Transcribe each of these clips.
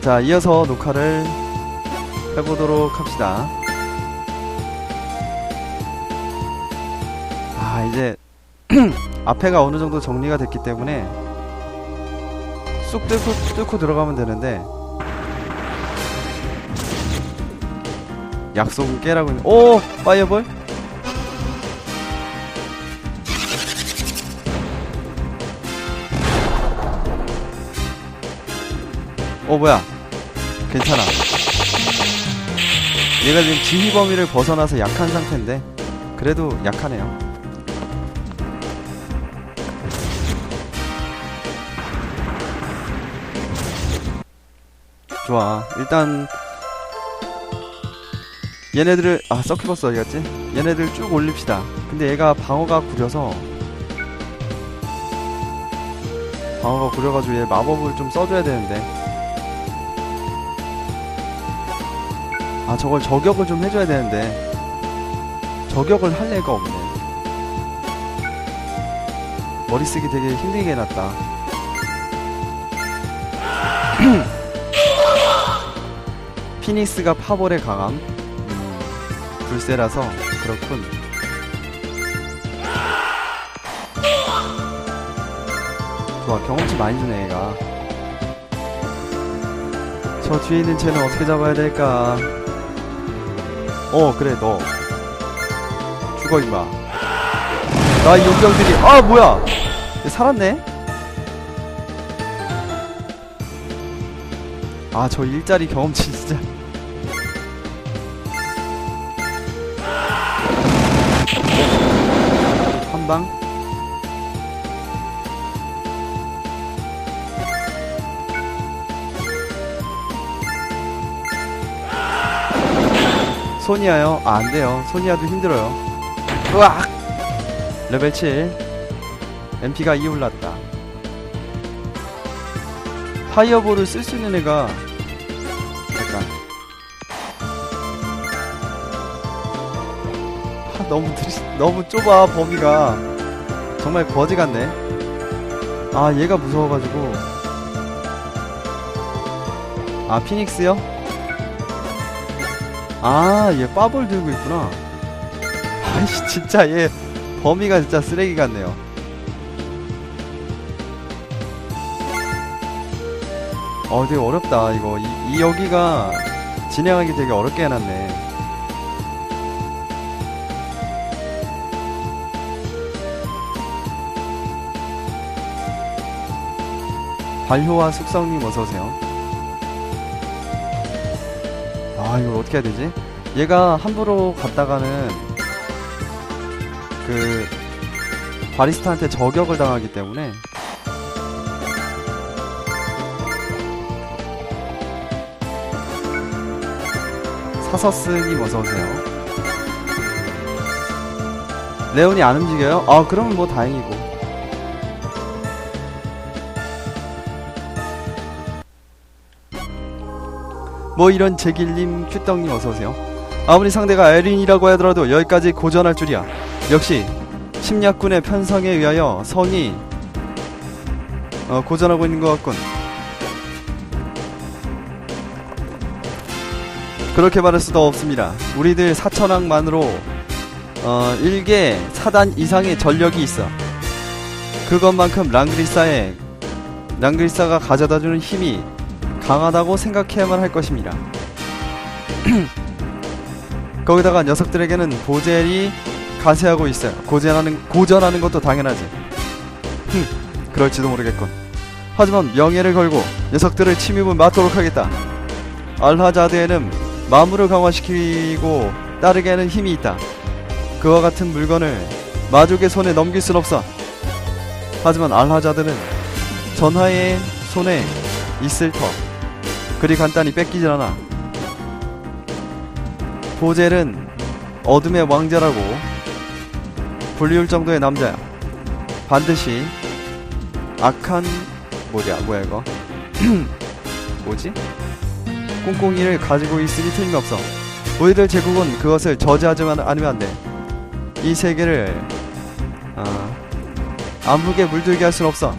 자, 이어서 녹화를 해보도록 합시다. 아, 이제 앞에가 어느 정도 정리가 됐기 때문에 쑥 뚫고, 뚫고 들어가면 되는데 약속은 깨라고 있는 오! 파이어볼? 어 뭐야? 괜찮아. 얘가 지금 지휘 범위를 벗어나서 약한 상태인데 그래도 약하네요. 좋아. 일단 얘네들을 아 서큐버스 어디 갔지? 얘네들 쭉 올립시다. 근데 얘가 방어가 구려서 방어가 구려가지고 얘 마법을 좀 써줘야 되는데 아 저걸 저격을 좀 해줘야 되는데. 저격을 할 애가 없네. 머리 쓰기 되게 힘들게 해놨다. 피닉스가 파벌에 강함? 음, 불세라서 그렇군. 좋아 경험치 많이 주네 얘가. 저 뒤에 있는 쟤는 어떻게 잡아야 될까 어 그래 너. 죽어 임마. 나이 용병들이 아 뭐야! 얘 살았네? 아 저 일자리 경험치 진짜. 한방 소니아요? 아, 안 돼요. 소니아도 힘들어요. 으악! 레벨 7. MP가 2 올랐다. 파이어볼을 쓸 수 있는 애가 잠깐. 아, 너무 너무 좁아 범위가 정말 거지 같네. 아 얘가 무서워가지고. 아 피닉스요? 아, 얘 빠볼 들고 있구나. 아이씨, 진짜 얘 범위가 진짜 쓰레기 같네요. 어, 되게 어렵다, 이거. 이, 이 여기가 진행하기 되게 어렵게 해놨네. 발효와 숙성님 어서오세요. 아 이걸 어떻게 해야 되지? 얘가 함부로 갔다가는 그 바리스타한테 저격을 당하기 때문에 사서스님 어서오세요 레온이 안 움직여요? 아 그러면 뭐 다행이고 뭐 이런 제길님 큐떡님 어서오세요. 아무리 상대가 에린이라고 하더라도 여기까지 고전할 줄이야. 역시 침략군의 편성에 의하여 성이 어, 고전하고 있는 것 같군. 그렇게 말할 수도 없습니다. 우리들 사천왕만으로 어, 1개 사단 이상의 전력이 있어. 그것만큼 랑그리사의 랑그리사가 가져다주는 힘이 강하다고 생각해야만 할 것입니다. 거기다가 녀석들에게는 보젤이 가세하고 있어요. 고전하는 고전하는 것도 당연하지. 흠, 그럴지도 모르겠군. 하지만 명예를 걸고 녀석들을 침입을 막도록 하겠다. 알하자드에는 마물을 강화시키고 따르게는 힘이 있다. 그와 같은 물건을 마족의 손에 넘길 순 없어. 하지만 알하자드는 전하의 손에 있을 터. 그리 간단히 뺏기질 않아. 보젤은 어둠의 왕자라고 불리울 정도의 남자야. 반드시 악한 뭐냐 뭐야 이거 뭐지? 꽁꽁이를 가지고 있으니 틀림없어. 우리들 제국은 그것을 저지하지만 않으면 안 돼. 이 세계를 아, 아무게 물들게 할 순 없어.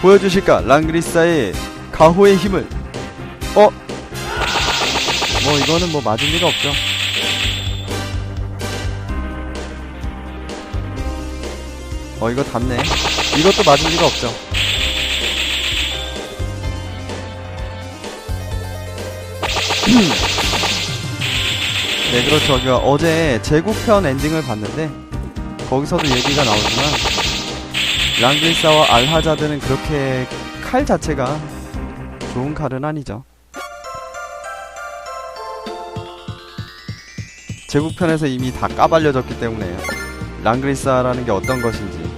보여주실까? 랑그리사의 가호의 힘을. 어? 뭐 이거는 뭐 맞을 리가 없죠. 어 이거 닿네. 이것도 맞을 리가 없죠. 네 그렇죠. 그 어제 제국편 엔딩을 봤는데 거기서도 얘기가 나오지만 랑글사와 알하자드는 그렇게 칼 자체가 좋은 칼은 아니죠 제국편에서 이미 다 까발려졌기 때문에 랑그리사라는 게 어떤 것인지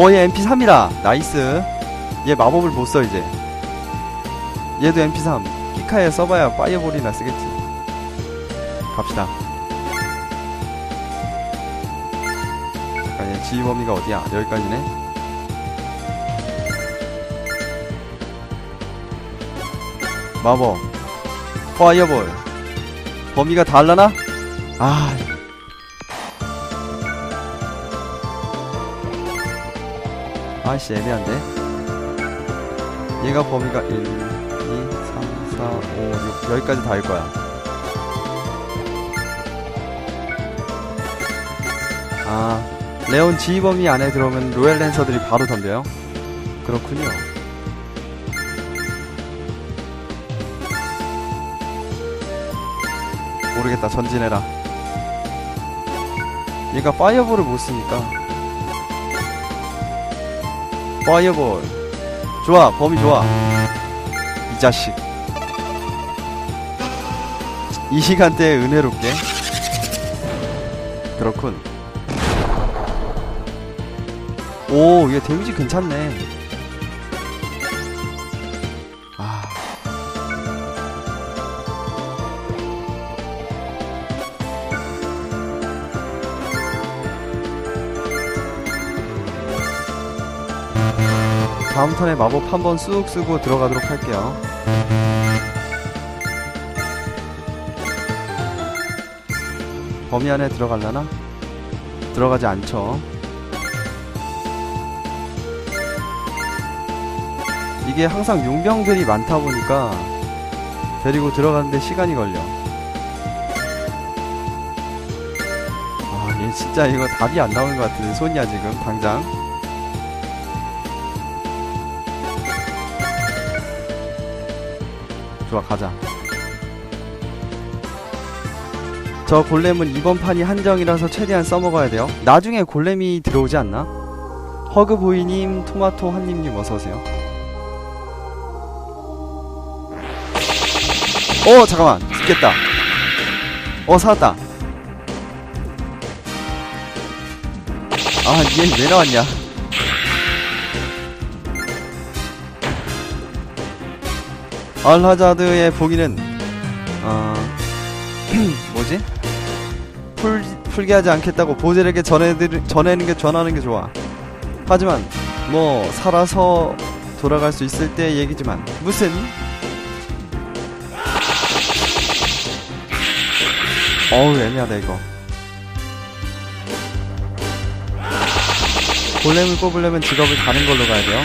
어, 얘 MP3이다. 나이스. 얘 마법을 못 써, 이제. 얘도 MP3. 피카에 써봐야 파이어볼이나 쓰겠지. 갑시다. 지휘 범위가 어디야? 여기까지네. 마법. 파이어볼. 범위가 달라나? 아, 아씨 애매한데 얘가 범위가 1 2 3 4 5 6 여기까지 다일 거야 아 레온 지휘 범위 안에 들어오면 로얄 랜서들이 바로 덤벼요. 그렇군요. 모르겠다. 전진해라. 얘가 파이어볼을 못 쓰니까. 파이어볼. 좋아. 범위 좋아. 이 자식. 이 시간대에 은혜롭게. 그렇군 오 이게 데미지 괜찮네 아 다음 턴에 마법 한 번 쑥 쓰고 들어가도록 할게요. 범위 안에 들어갈라나? 들어가지 않죠. 이게 항상 용병들이 많다 보니까 데리고 들어가는데 시간이 걸려. 아, 얘 진짜 이거 답이 안 나오는 것 같은데, 손이야, 지금, 당장. 좋아 가자 저 골렘은 이번 판이 한정이라서 최대한 써먹어야 돼요 나중에 골렘이 들어오지 않나? 허그 보이님 토마토 한님님 어서오세요 어 잠깐만. 죽겠다. 어 살았다. 아얘 왜 나왔냐? 알하자드의 보기는 어 뭐지? 풀 풀게 하지 않겠다고 보젤에게 전해들 전해는 게 전하는 게 좋아. 하지만 뭐 살아서 돌아갈 수 있을 때 얘기지만 무슨 어우 애매하다 이거. 골렘을 뽑으려면 직업을 다른 걸로 가야 돼요.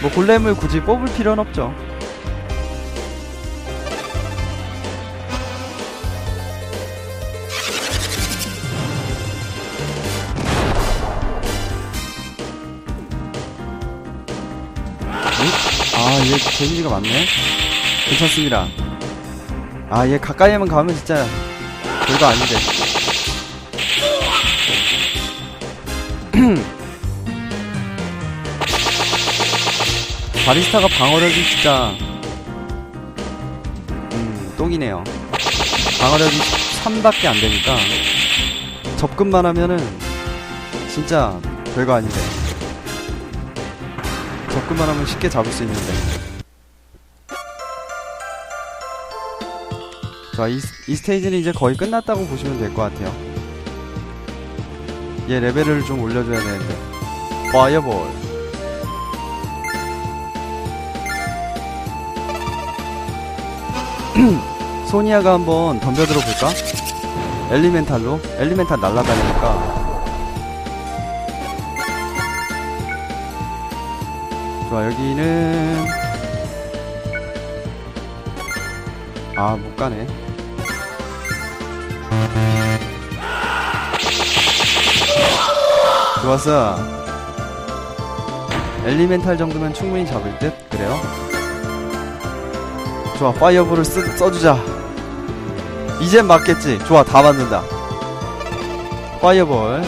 뭐 골렘을 굳이 뽑을 필요는 없죠. 아, 얘 데미지가 많네. 괜찮습니다. 아, 얘 가까이만 가면 진짜 별거 아닌데. 바리스타가 방어력이 진짜 음, 똥이네요. 방어력이 3밖에 안 되니까 접근만 하면은 진짜 별거 아닌데. 접근만 하면 쉽게 잡을 수 있는데. 자, 이, 이 스테이지는 이제 거의 끝났다고 보시면 될 것 같아요. 얘 레벨을 좀 올려줘야 되는데. 파이어볼. 소니아가 한번 덤벼들어 볼까? 엘리멘탈로? 엘리멘탈 날라다니니까. 좋아 여기는 아 못 가네 좋았어. 엘리멘탈 정도면 충분히 잡을 듯? 그래요? 좋아 파이어볼을 쓰, 써주자. 이젠 맞겠지? 좋아 다 맞는다. 파이어볼.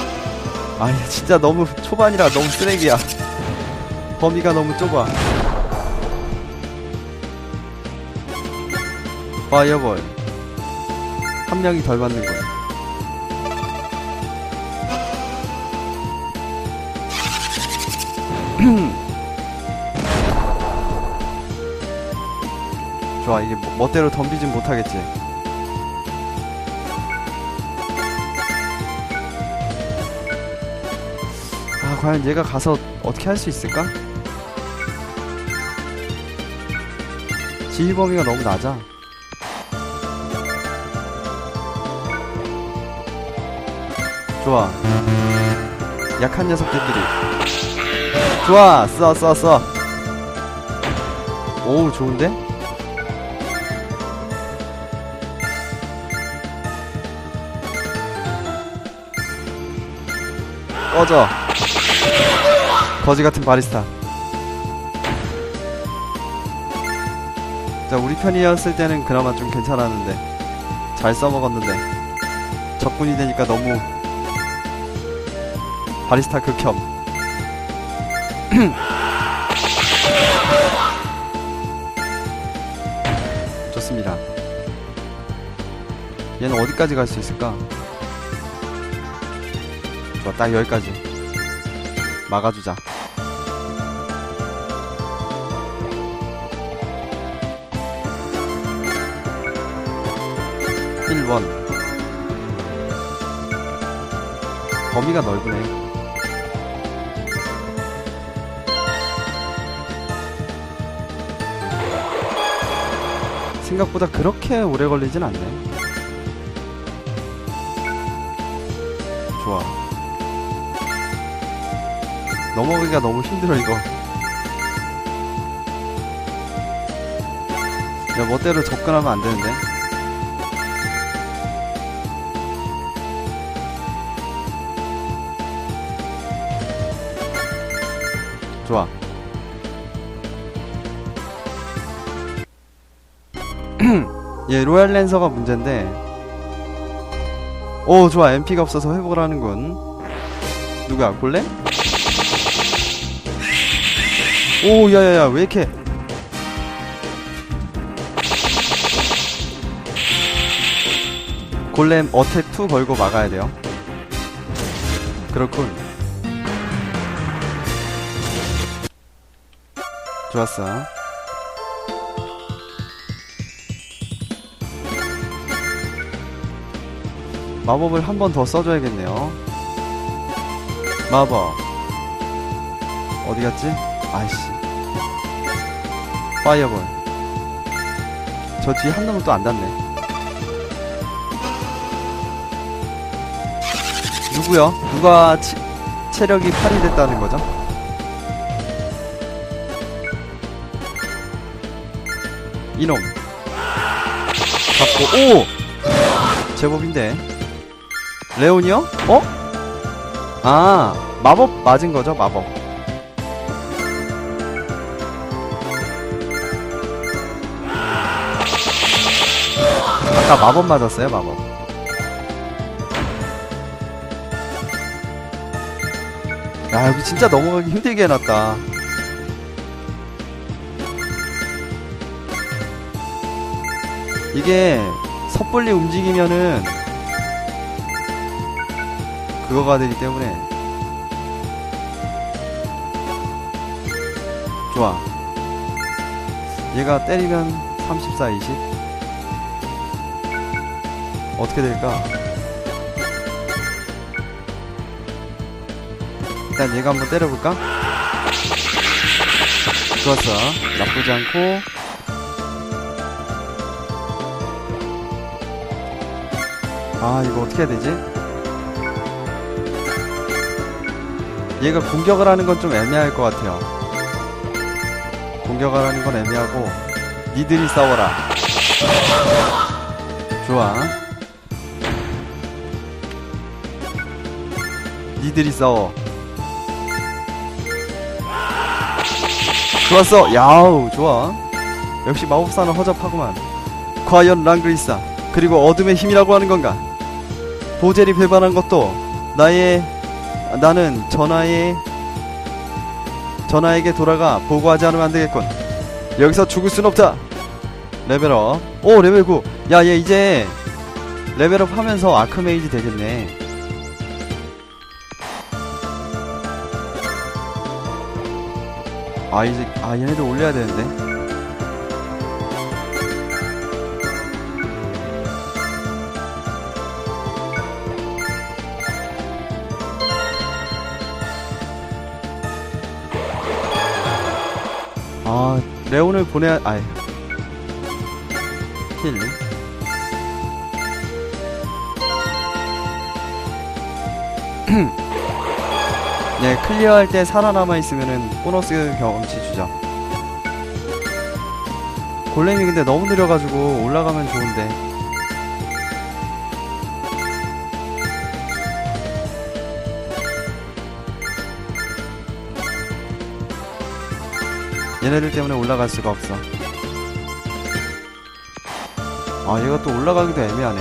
아니 진짜 너무 초반이라 너무 쓰레기야. 범위가 너무 좁아. 파이어볼. 한 명이 덜 맞는 거 야 좋아 이게 뭐- 멋대로 덤비진 못하겠지. 아 과연 얘가 가서 어떻게 할 수 있을까? 지휘 범위가 너무 낮아. 좋아. 약한 녀석들끼리. 좋아. 써써써오 좋은데? 꺼져. 거지 같은 바리스타. 자 우리 편이었을 때는 그나마 좀 괜찮았는데. 잘 써먹었는데. 적군이 되니까 너무 바리스타 극혐. 좋습니다. 얘는 어디까지 갈 수 있을까? 좋아 딱 여기까지. 막아주자. 일번. 범위가 넓으네. 생각보다 그렇게 오래 걸리진 않네 넘어가기가 너무 힘들어 이거. 야 멋대로 접근하면 안 되는데. 좋아. 얘 로얄 랜서가 문제인데. 오 좋아. MP가 없어서 회복을 하는군. 누가? 골렘? 오 야야야 왜 이렇게? 골렘 어택 2 걸고 막아야 돼요. 그렇군. 좋았어. 마법을 한 번 더 써줘야겠네요. 마법. 어디 갔지? 아이씨 파이어볼 저 뒤에 한 놈은 또 안 닿네 누구요? 누가 치, 체력이 8이 됐다는 거죠? 이놈 잡고 오! 제법인데 레온이요? 어? 아 마법 맞은 거죠 마법 아까 마법 맞았어요 마법. 야 여기 진짜 넘어가기 힘들게 해놨다. 이게 섣불리 움직이면은 그거가 되기 때문에. 좋아. 얘가 때리면 34, 20 어떻게 될까? 일단 얘가 한번 때려볼까? 좋았어 나쁘지 않고 아 이거 어떻게 해야 되지? 얘가 공격을 하는 건 좀 애매할 것 같아요 공격하라는 건 애매하고 니들이 싸워라 좋아 니들이 싸워. 좋았어. 야우 좋아. 역시 마법사는 허접하구만. 과연 랑그리사 그리고 어둠의 힘이라고 하는 건가? 보젤이 배반한 것도 나의 나는 전하의 전하에게 돌아가 보고하지 않으면 안 되겠군. 여기서 죽을 순 없다. 레벨업. 오 레벨 9야 얘 이제 레벨업 하면서 아크메이지 되겠네 아 이제 아 얘네들 올려야 되는데. 아 레온을 보내야 아이. 힐 네, 클리어할 때 살아남아 있으면은 보너스 경험치 주죠. 골렘이 근데 너무 느려가지고 올라가면 좋은데. 얘네들 때문에 올라갈 수가 없어. 아, 얘가 또 올라가기도 애매하네.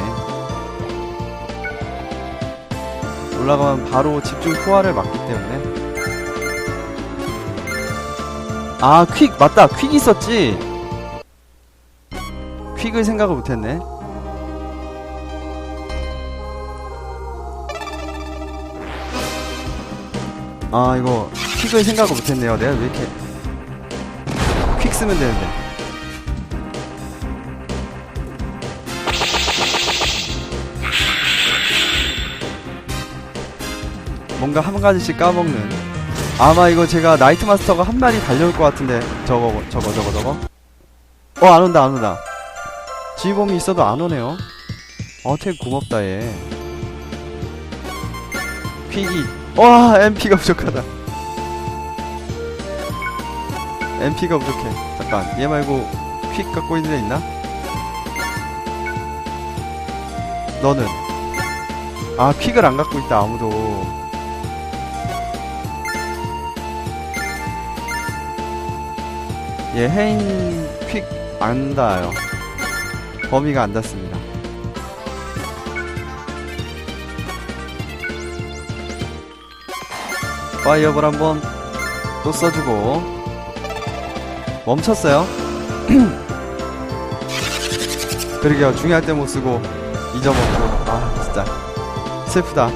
올라가면 바로 집중 포화를 맞 기 때문에. 아퀵 맞다. 퀵 있었지? 퀵을 생각을 못했네. 아 이거 퀵을 생각을 못했네요. 내가 왜 이렇게 퀵 쓰면 되는데 뭔가 한 가지씩 까먹는. 아마 이거 제가 나이트 마스터가 한 마리 달려올 것 같은데. 저거 저거 저거 저거? 어 안 온다 안 온다. 지휘범이 있어도 안 오네요. 어 되게 고맙다 얘. 퀵이 와 MP가 부족하다. MP가 부족해. 잠깐. 얘 말고 퀵 갖고 있는 애 있나? 너는? 아 퀵을 안 갖고 있다 아무도 예, 헤인 퀵안 닿아요. 범위가 안 닿습니다. 파이어볼 한번 또 써주고 멈췄어요. 그러게요. 중요할 때 못 쓰고 잊어먹고 아 진짜 슬프다.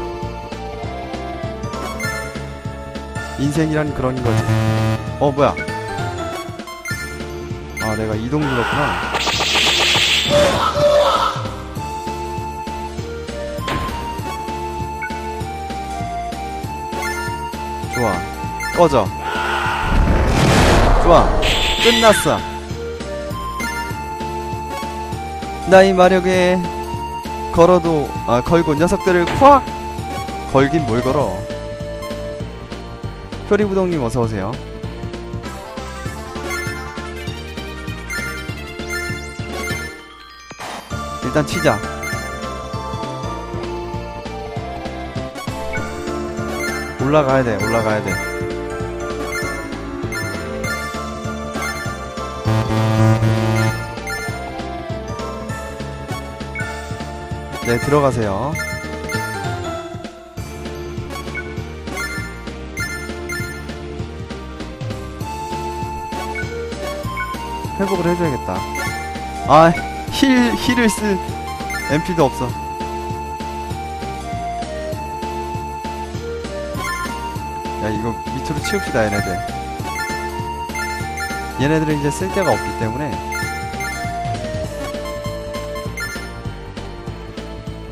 인생이란 그런 거지. 어 뭐야? 아 내가 이동 눌렀구나. 좋아. 꺼져. 좋아. 끝났어. 나 이 마력에 걸어도 아 걸고 녀석들을 콱 걸긴 뭘 걸어. 표리부동님 어서오세요 일단 치자. 올라가야 돼, 올라가야 돼. 네, 들어가세요. 회복을 해줘야겠다. 아, 힐, 힐을 쓸 MP도 없어. 야, 이거 밑으로 치웁시다, 얘네들. 얘네들은 이제 쓸 데가 없기 때문에.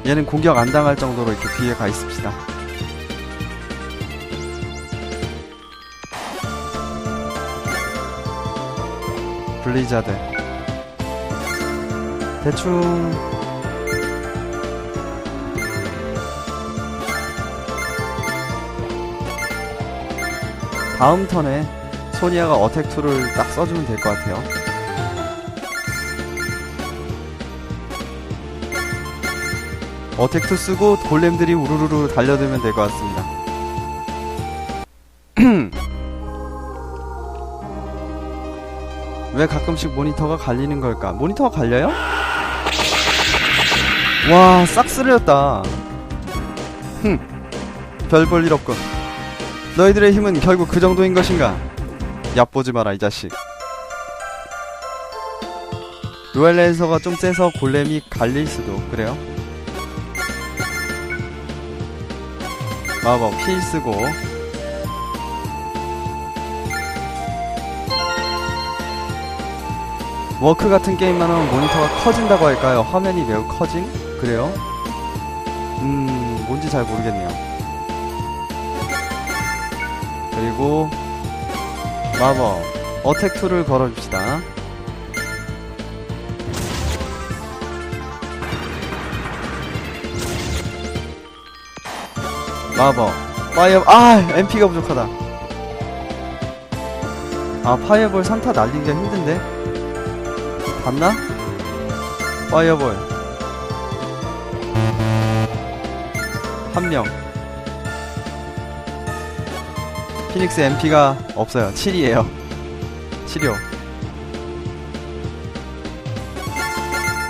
얘는 공격 안 당할 정도로 이렇게 뒤에 가 있읍시다. 블리자드. 대충 다음 턴에 소니아가 어택 툴을 딱 써주면 될 것 같아요. 어택 툴 쓰고 골렘들이 우르르르 달려들면 될 것 같습니다. 왜 가끔씩 모니터가 갈리는 걸까? 모니터가 갈려요? 와, 싹 쓸렸다. 흠, 별 볼 일 없군. 너희들의 힘은 결국 그 정도인 것인가? 얕보지 마라, 이 자식. 루엘레서가 좀 세서 골렘이 갈릴 수도, 그래요? 마법, 힐 쓰고. 워크 같은 게임만 하면 모니터가 커진다고 할까요? 화면이 매우 커짐? 그래요? 음, 뭔지 잘 모르겠네요. 그리고 마법 어택 툴을 걸어줍시다. 마법 파이어 아 MP가 부족하다. 아 파이어볼 산타 날리기가 힘든데 봤나? 파이어볼 한 명. 피닉스 MP가 없어요. 7이에요. 7이요.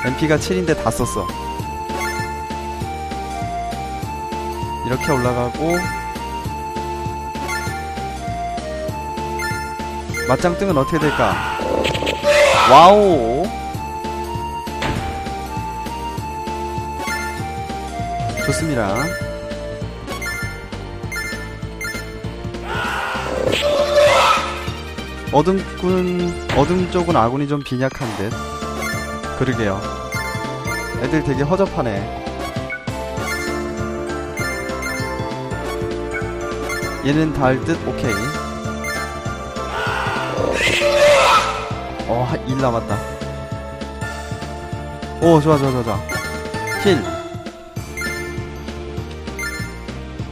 MP가 7인데 다 썼어. 이렇게 올라가고 맞짱 뜨면 어떻게 될까? 와우. 좋습니다. 어둠꾼 어둠 쪽은 아군이 좀 빈약한 듯. 그러게요. 애들 되게 허접하네. 얘는 달 듯 오케이. 어, 1 남았다. 오, 좋아, 좋아, 좋아, 좋아. 힐.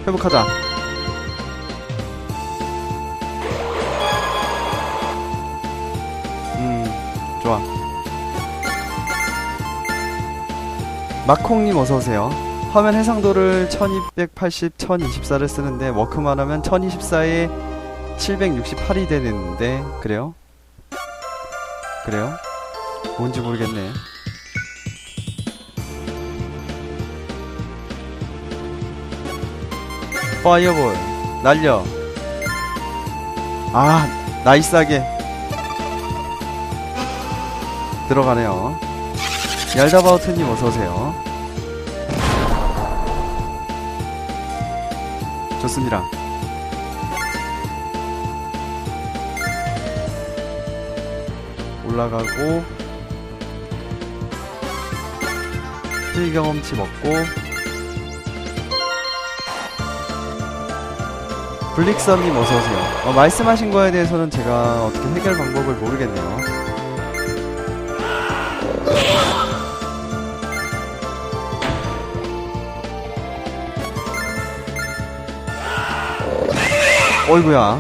회복하자. 마콩님 어서오세요. 화면 해상도를 1280, 1024를 쓰는데 워크만 하면 1024에 768이 되는데 그래요? 그래요? 뭔지 모르겠네. 파이어볼 날려. 아 나이스하게 들어가네요. 얄다바우트님 어서오세요. 좋습니다. 올라가고 힐 경험치 먹고 블릭썸님 어서오세요. 어, 말씀하신 거에 대해서는 제가 어떻게 해결 방법을 모르겠네요. 어이구야.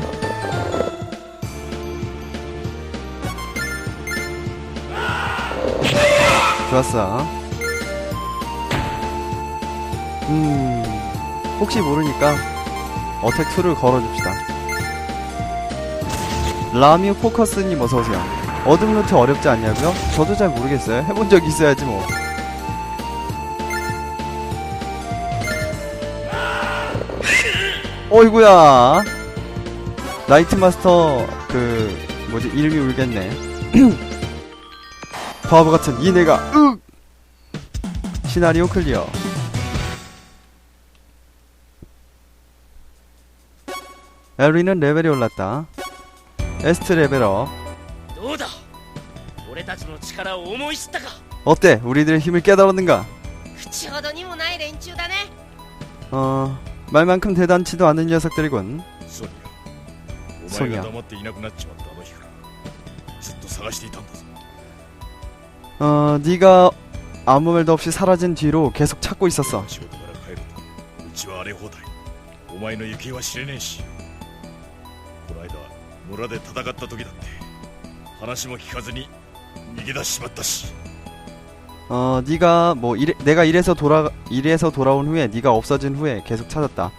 좋았어. 음, 혹시 모르니까 어택 2를 걸어줍시다. 라뮤 포커스님 어서오세요. 어둠 루트 어렵지 않냐고요? 저도 잘 모르겠어요. 해본 적 있어야지 뭐. 어이구야. 라이트마스터 그 뭐지 이름이 울겠네. 바보 같은 이내가 으! 시나리오 클리어. 에리는 레벨이 올랐다. 에스트 레벨업. 어때? 우리들의 힘을 깨달았는가? 어... 말만큼 대단치도 않은 녀석들이군. ソニアおソニア前が黙っていなくなっちまったあの日からずっと探していたんだぞ 어 네가 아무 말도 없이 사라진 뒤로 계속 찾고 있었어. 仕事から帰るとうちは荒れ放題お前の行方は知れねえしこの間 村で戦った時だって話も聞かずに逃げ出しちまったし 어 네가 뭐 이래, 내가 이래서 돌아 이래서 돌아온 후에 네가 없어진 후에 계속 찾았다.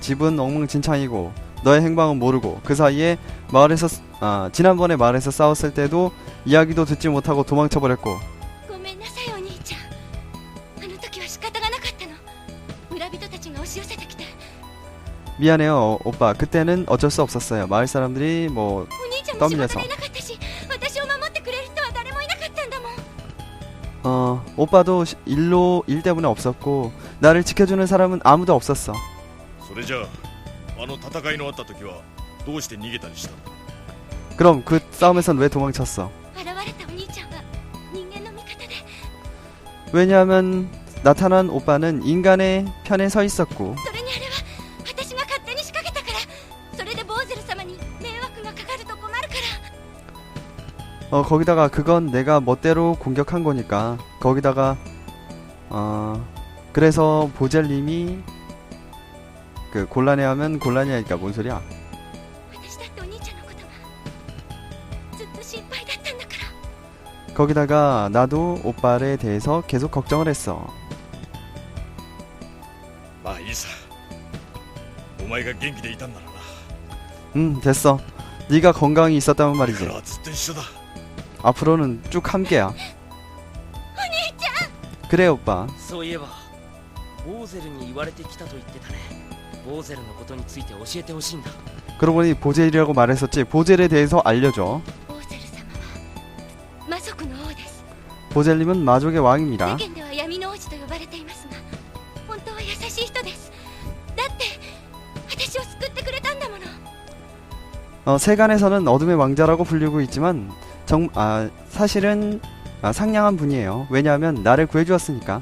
집은 엉망진창이고 너의 행방은 모르고 그 사이에 마을에서 아, 지난번에 마을에서 싸웠을 때도 이야기도 듣지 못하고 도망쳐 버렸고. 미안해요 어, 오빠. 그때는 어쩔 수 없었어요. 마을 사람들이 뭐 떠밀려서. 어 오빠도 일로 일 때문에 없었고 나를 지켜주는 사람은 아무도 없었어. 그러자 ああの戦いのあった時はどうして逃げたりしたの 그럼 그 싸움에선 왜 도망쳤어? 現れたお兄ちゃんは人間の味方で 왜냐하면 나타난 오빠는 인간의 편에 서 있었고 それにあれは私が勝手に仕掛けたからそれでボーゼル様に迷惑がかかると困るから 어 거기다가 그건 내가 멋대로 공격한 거니까 거기다가 어 그래서 보젤님이 그 곤란해하면 곤란해하니까 뭔 소리야? 거기다가 나도 오빠에 대해서 계속 걱정을 했어. 마이사, 오마이가 갱기돼 있단 말 음, 됐어. 네가 건강히 있었다면 말이지. 앞으로는 쭉 함께야. 그래 오빠. ボーゼルのことについて教えてほしいんだ 그러고 보니 보젤이라고 말했었지 보젤에 대해서 알려줘. 보젤님은 마족의 왕입니다. 어, 세간에서는 어둠의 왕자라고 불리고 있지만 정, 아, 사실은 아, 상냥한 분이에요. 왜냐하면 나를 구해주었으니까.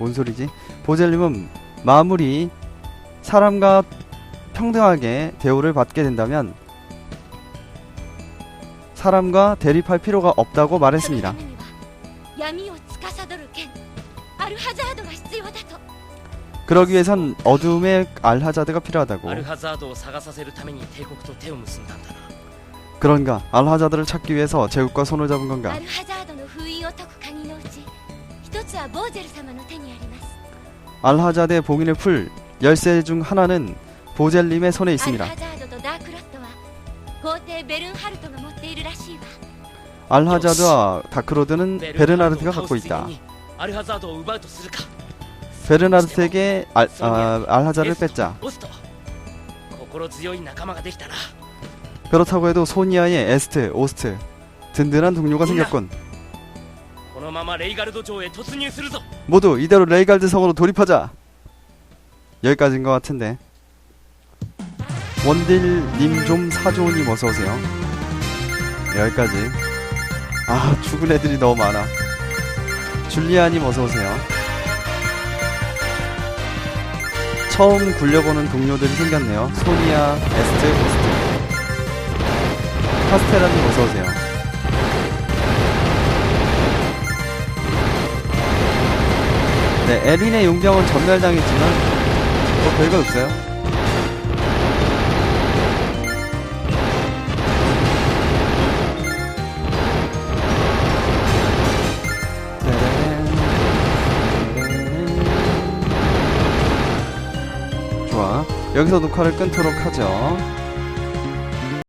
뭔 소리지? 보젤륨은 마무리 사람과 평등하게 대우를 받게 된다면 사람과 대립할 필요가 없다고 말했습니다. 그러기 위해선 어둠의 알하자드가 필요하다고. 그런가? 알하자드를 찾기 위해서 제국과 손을 잡은 건가? 一つはボーゼル様の手にあります 알하자드의 봉인을 풀 열쇠 중 하나는 보젤님의 손에 アル 있습니다. ハザードとダークロットは皇帝ベルンハルトが持っているらしいわ 알하자드와 다크로드는 ベ 베르나르트가 ハルト 갖고 を倒すついで 있다. にアルハザードを奪うとするか 베르나르트에게 알, 아, 알하자를 エスト 뺐자. オスト心強い仲間ができたな 그렇다고 해도 소니아의 에스트, 오스트 든든한 동료가 생겼군. 모두 이대로 레이갈드 성으로 돌입하자. 여기까지인 것 같은데. 원딜 님 좀 사조님 어서 오세요. 여기까지. 아 죽은 애들이 너무 많아. 줄리아님 어서 오세요. 처음 굴려보는 동료들이 생겼네요. 소니아, 에스트, 오스트. 카스테라님 어서 오세요. 네, 에린의 용병은 전멸당했지만 뭐 별거 없어요. 좋아. 여기서 녹화를 끊도록 하죠.